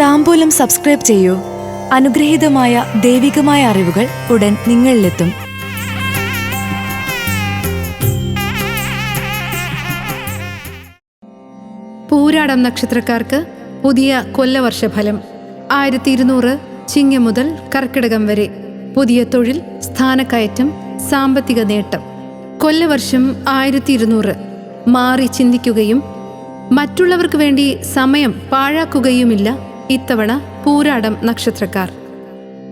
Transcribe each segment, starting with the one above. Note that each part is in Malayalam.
താമ്പൂലം സബ്സ്ക്രൈബ് ചെയ്യൂ. അനുഗ്രഹീതമായ ദൈവികമായ അറിവുകൾ ഉടൻ നിങ്ങളിലെത്തും. പൂരാടം നക്ഷത്രക്കാർക്ക് പുതിയ കൊല്ലവർഷഫലം. ആയിരത്തി ഇരുന്നൂറ് ചിങ്ങം മുതൽ കർക്കിടകം വരെ. പുതിയ തൊഴിൽ സ്ഥാനക്കയറ്റം സാമ്പത്തിക നേട്ടം. കൊല്ലവർഷം ആയിരത്തി ഇരുന്നൂറ് മാറി ചിന്തിക്കുകയും മറ്റുള്ളവർക്ക് വേണ്ടി സമയം പാഴാക്കുകയുമില്ല. ഇത്തവണ പൂരാടം നക്ഷത്രക്കാർ.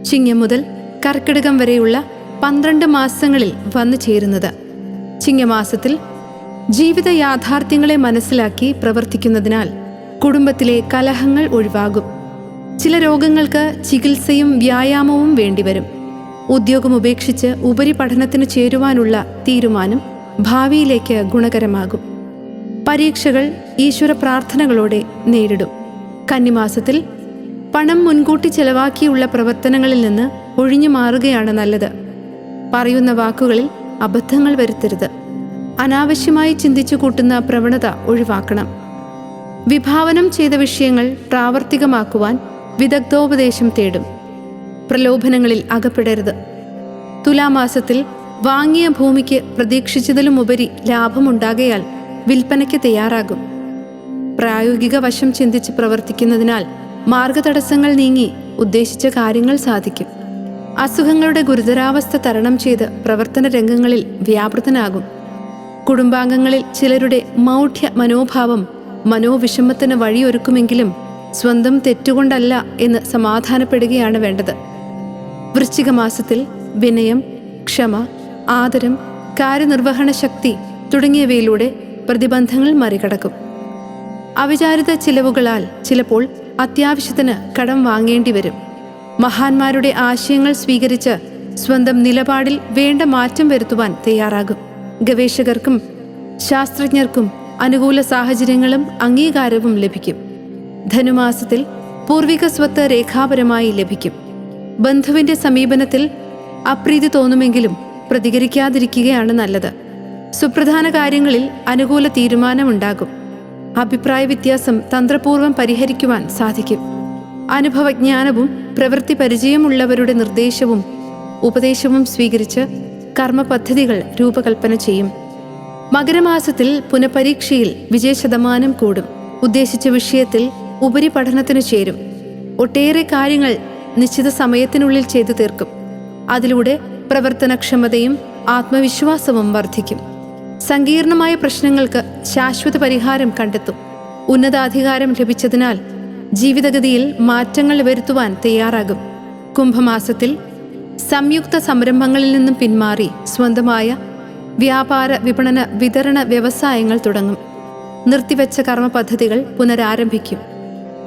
ചിങ്ങം മുതൽ കർക്കിടകം വരെയുള്ള പന്ത്രണ്ട് മാസങ്ങളിൽ വന്നു ചേരുന്നത്. ചിങ്ങമാസത്തിൽ ജീവിത യാഥാർത്ഥ്യങ്ങളെ മനസ്സിലാക്കി പ്രവർത്തിക്കുന്നതിനാൽ കുടുംബത്തിലെ കലഹങ്ങൾ ഒഴിവാകും. ചില രോഗങ്ങൾക്ക് ചികിത്സയും വ്യായാമവും വേണ്ടിവരും. ഉദ്യോഗം ഉപേക്ഷിച്ച് ഉപരിപഠനത്തിന് ചേരുവാനുള്ള തീരുമാനം ഭാവിയിലേക്ക് ഗുണകരമാകും. പരീക്ഷകൾ ഈശ്വര പ്രാർത്ഥനകളോടെ നേരിടും. കന്നിമാസത്തിൽ പണം മുൻകൂട്ടി ചെലവാക്കിയുള്ള പ്രവർത്തനങ്ങളിൽ നിന്ന് ഒഴിഞ്ഞു മാറുകയാണ് നല്ലത്. പറയുന്ന വാക്കുകളിൽ അബദ്ധങ്ങൾ വരുത്തരുത്. അനാവശ്യമായി ചിന്തിച്ചു കൂട്ടുന്ന പ്രവണത ഒഴിവാക്കണം. വിഭാവനം ചെയ്ത വിഷയങ്ങൾ പ്രാവർത്തികമാക്കുവാൻ വിദഗ്ധോപദേശം തേടും. പ്രലോഭനങ്ങളിൽ അകപ്പെടരുത്. തുലാമാസത്തിൽ വാങ്ങിയ ഭൂമിക്ക് പ്രതീക്ഷിച്ചതിലുമുപരി ലാഭമുണ്ടാകയാൽ വിൽപ്പനയ്ക്ക് തയ്യാറാകും. പ്രായോഗിക വശം ചിന്തിച്ച് പ്രവർത്തിക്കുന്നതിനാൽ മാർഗതടസ്സങ്ങൾ നീങ്ങി ഉദ്ദേശിച്ച കാര്യങ്ങൾ സാധിക്കും. അസുഖങ്ങളുടെ ഗുരുതരാവസ്ഥ തരണം ചെയ്ത് പ്രവർത്തന രംഗങ്ങളിൽ വ്യാപൃതനാകും. കുടുംബാംഗങ്ങളിൽ ചിലരുടെ മൗഢ്യ മനോഭാവം മനോവിഷമത്തിന് വഴിയൊരുക്കുമെങ്കിലും സ്വന്തം തെറ്റുകൊണ്ടല്ല എന്ന് സമാധാനപ്പെടുകയാണ് വേണ്ടത്. വൃശ്ചിക മാസത്തിൽ വിനയം ക്ഷമ ആദരം കാര്യനിർവഹണ ശക്തി തുടങ്ങിയവയിലൂടെ പ്രതിബന്ധങ്ങൾ മറികടക്കും. അവിചാരിത ചിലവുകളാൽ ചിലപ്പോൾ അത്യാവശ്യത്തിന് കടം വാങ്ങേണ്ടി വരും. മഹാന്മാരുടെ ആശയങ്ങൾ സ്വീകരിച്ച് സ്വന്തം നിലപാടിൽ വേണ്ട മാറ്റം വരുത്തുവാൻ തയ്യാറാകും. ഗവേഷകർക്കും ശാസ്ത്രജ്ഞർക്കും അനുകൂല സാഹചര്യങ്ങളും അംഗീകാരവും ലഭിക്കും. ധനുമാസത്തിൽ പൂർവിക സ്വത്ത് രേഖാപരമായി ലഭിക്കും. ബന്ധുവിന്റെ സമീപനത്തിൽ അപ്രീതി തോന്നുമെങ്കിലും പ്രതികരിക്കാതിരിക്കുകയാണ് നല്ലത്. സുപ്രധാന കാര്യങ്ങളിൽ അനുകൂല തീരുമാനമുണ്ടാകും. അഭിപ്രായ വ്യത്യാസം തന്ത്രപൂർവം പരിഹരിക്കുവാൻ സാധിക്കും. അനുഭവജ്ഞാനവും പ്രവൃത്തി പരിചയമുള്ളവരുടെ നിർദ്ദേശവും ഉപദേശവും സ്വീകരിച്ച് കർമ്മപദ്ധതികൾ രൂപകൽപ്പന ചെയ്യും. മകരമാസത്തിൽ പുനഃപരീക്ഷയിൽ വിജയശതമാനം കൂടും. ഉദ്ദേശിച്ച വിഷയത്തിൽ ഉപരിപഠനത്തിന് ചേരും. ഒട്ടേറെ കാര്യങ്ങൾ നിശ്ചിത സമയത്തിനുള്ളിൽ ചെയ്തു തീർക്കും. അതിലൂടെ പ്രവർത്തനക്ഷമതയും ആത്മവിശ്വാസവും വർദ്ധിക്കും. സങ്കീർണമായ പ്രശ്നങ്ങൾക്ക് ശാശ്വത പരിഹാരം കണ്ടെത്തും. ഉന്നതാധികാരം ലഭിച്ചതിനാൽ ജീവിതഗതിയിൽ മാറ്റങ്ങൾ വരുത്തുവാൻ തയ്യാറാകും. കുംഭമാസത്തിൽ സംയുക്ത സംരംഭങ്ങളിൽ നിന്നും പിന്മാറി സ്വന്തമായ വ്യാപാര വിപണന വിതരണ വ്യവസായങ്ങൾ തുടങ്ങും. നിർത്തിവെച്ച കർമ്മ പദ്ധതികൾ പുനരാരംഭിക്കും.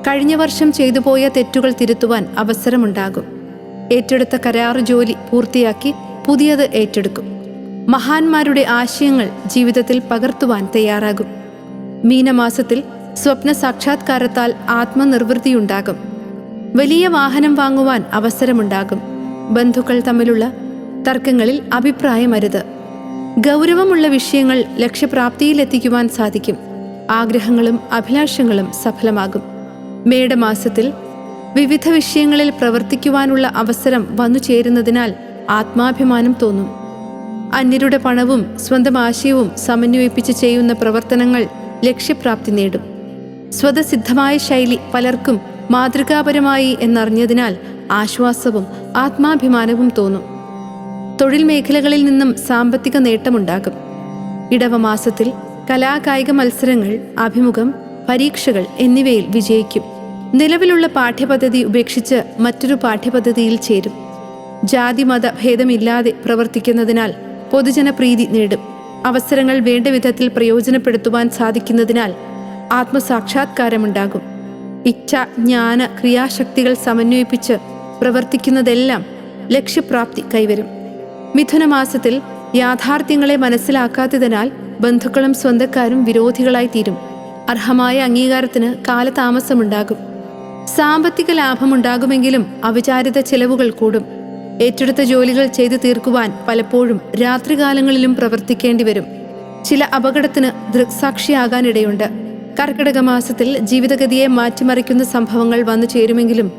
കഴിഞ്ഞ വർഷം ചെയ്തുപോയ തെറ്റുകൾ തിരുത്തുവാൻ അവസരമുണ്ടാകും. ഏറ്റെടുത്ത കരാർ ജോലി പൂർത്തിയാക്കി പുതിയത് ഏറ്റെടുക്കും. മഹാന്മാരുടെ ആശയങ്ങൾ ജീവിതത്തിൽ പകർത്തുവാൻ തയ്യാറാകും. മീനമാസത്തിൽ സ്വപ്ന സാക്ഷാത്കാരത്താൽ ആത്മനിർവൃത്തിയുണ്ടാകും വലിയ വാഹനം വാങ്ങുവാൻ അവസരമുണ്ടാകും. ബന്ധുക്കൾ തമ്മിലുള്ള തർക്കങ്ങളിൽ അഭിപ്രായമരുത്. ഗൗരവമുള്ള വിഷയങ്ങൾ ലക്ഷ്യപ്രാപ്തിയിലെത്തിക്കുവാൻ സാധിക്കും. ആഗ്രഹങ്ങളും അഭിലാഷങ്ങളും സഫലമാകും. മേടമാസത്തിൽ വിവിധ വിഷയങ്ങളിൽ പ്രവർത്തിക്കുവാനുള്ള അവസരം വന്നു ചേരുന്നതിനാൽ ആത്മാഭിമാനം തോന്നും. അന്യരുടെ പണവും സ്വന്തം ആശയവും സമന്വയിപ്പിച്ച് ചെയ്യുന്ന പ്രവർത്തനങ്ങൾ ലക്ഷ്യപ്രാപ്തി നേടും. സ്വതസിദ്ധമായ ശൈലി പലർക്കും മാതൃകാപരമായി എന്നറിഞ്ഞതിനാൽ ആശ്വാസവും ആത്മാഭിമാനവും തോന്നും. തൊഴിൽ മേഖലകളിൽ നിന്നും സാമ്പത്തിക നേട്ടമുണ്ടാകും. ഇടവമാസത്തിൽ കലാകായിക മത്സരങ്ങൾ അഭിമുഖം പരീക്ഷകൾ എന്നിവയിൽ വിജയിക്കും. നിലവിലുള്ള പാഠ്യപദ്ധതി ഉപേക്ഷിച്ച് മറ്റൊരു പാഠ്യപദ്ധതിയിൽ ചേരും. ജാതി മത ഭേദമില്ലാതെ പ്രവർത്തിക്കുന്നതിനാൽ പൊതുജനപ്രീതി നേടും. അവസരങ്ങൾ വേണ്ട വിധത്തിൽ പ്രയോജനപ്പെടുത്തുവാൻ സാധിക്കുന്നതിനാൽ ആത്മസാക്ഷാത്കാരമുണ്ടാകും. ഇച്ഛ ജ്ഞാന ക്രിയാശക്തികൾ സമന്വയിപ്പിച്ച് പ്രവർത്തിക്കുന്നതെല്ലാം ലക്ഷ്യപ്രാപ്തി കൈവരും. മിഥുനമാസത്തിൽ യാഥാർത്ഥ്യങ്ങളെ മനസ്സിലാക്കാത്തതിനാൽ ബന്ധുക്കളും സ്വന്തക്കാരും വിരോധികളായി തീരും. അർഹമായ അംഗീകാരത്തിന് കാലതാമസമുണ്ടാകും. സാമ്പത്തിക ലാഭമുണ്ടാകുമെങ്കിലും അവിചാരിത ചെലവുകൾ കൂടും. ഏറ്റെടുത്ത ജോലികൾ ചെയ്തു തീർക്കുവാൻ പലപ്പോഴും രാത്രികാലങ്ങളിലും പ്രവർത്തിക്കേണ്ടി വരും. ചില അപകടത്തിന് ദൃക്സാക്ഷിയാകാനിടയുണ്ട്. കർക്കിടക മാസത്തിൽ ജീവിതഗതിയെ മാറ്റിമറിക്കുന്ന സംഭവങ്ങൾ വന്നു ചേരുമെങ്കിലും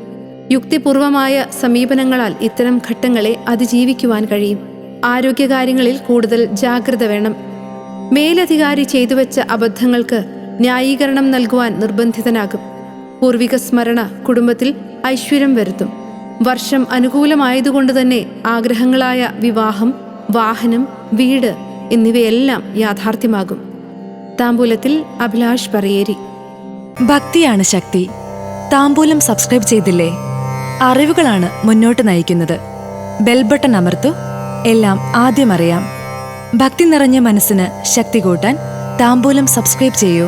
യുക്തിപൂർവമായ സമീപനങ്ങളാൽ ഇത്തരം ഘട്ടങ്ങളെ അതിജീവിക്കുവാൻ കഴിയും. ആരോഗ്യകാര്യങ്ങളിൽ കൂടുതൽ ജാഗ്രത വേണം. മേലധികാരി ചെയ്തുവെച്ച അബദ്ധങ്ങൾക്ക് ന്യായീകരണം നൽകുവാൻ നിർബന്ധിതനാകും. പൂർവിക സ്മരണ കുടുംബത്തിൽ ഐശ്വര്യം വരുത്തും. വർഷം അനുകൂലമായതുകൊണ്ട് തന്നെ ആഗ്രഹങ്ങളായ വിവാഹം വാഹനം വീട് എന്നിവയെല്ലാം യാഥാർത്ഥ്യമാകും. താമ്പൂലത്തിൽ അഭിലാഷ് പറയേരി. ഭക്തിയാണ് ശക്തി. താമ്പൂലം സബ്സ്ക്രൈബ് ചെയ്തില്ലേ? അറിവുകളാണ് മുന്നോട്ട് നയിക്കുന്നത്. ബെൽബട്ടൺ അമർത്തു എല്ലാം ആദ്യം അറിയാം. ഭക്തി നിറഞ്ഞ മനസ്സിന് ശക്തി കൂട്ടാൻ താമ്പൂലം സബ്സ്ക്രൈബ് ചെയ്യൂ.